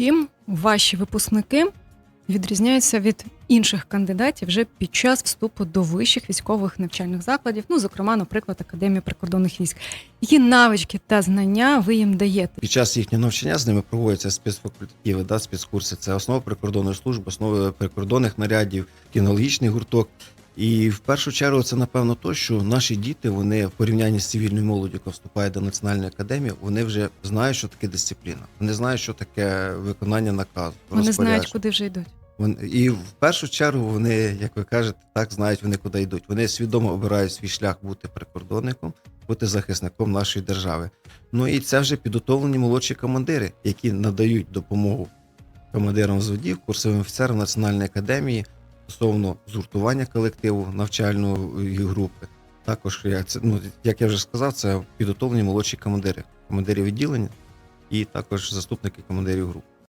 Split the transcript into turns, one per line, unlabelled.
чим ваші випускники відрізняються від інших кандидатів вже під час вступу до вищих військових навчальних закладів, ну, зокрема, наприклад, Академії прикордонних військ. Які навички та знання ви їм даєте?
Під час їхнього навчання з ними проводяться спецфакультативи, да, спецкурси. Це основи прикордонної служби, основи прикордонних нарядів, кінологічний гурток. І в першу чергу це напевно то, що наші діти вони в порівнянні з цивільною молоддю, яка вступає до національної академії, вони вже знають, що таке дисципліна. Вони знають, що таке виконання наказу.
Вони знають, куди вже йдуть.
Вони, і в першу чергу вони, як ви кажете, так знають вони куди йдуть. Вони свідомо обирають свій шлях бути прикордонником, бути захисником нашої держави. Ну і це вже підготовлені молодші командири, які надають допомогу командирам взводів, курсовим офіцерам Національної академії стосовно згуртування колективу навчальної групи. Також я це ну як я вже сказав, це підготовлені молодші командири, командири відділення і також заступники командирів груп.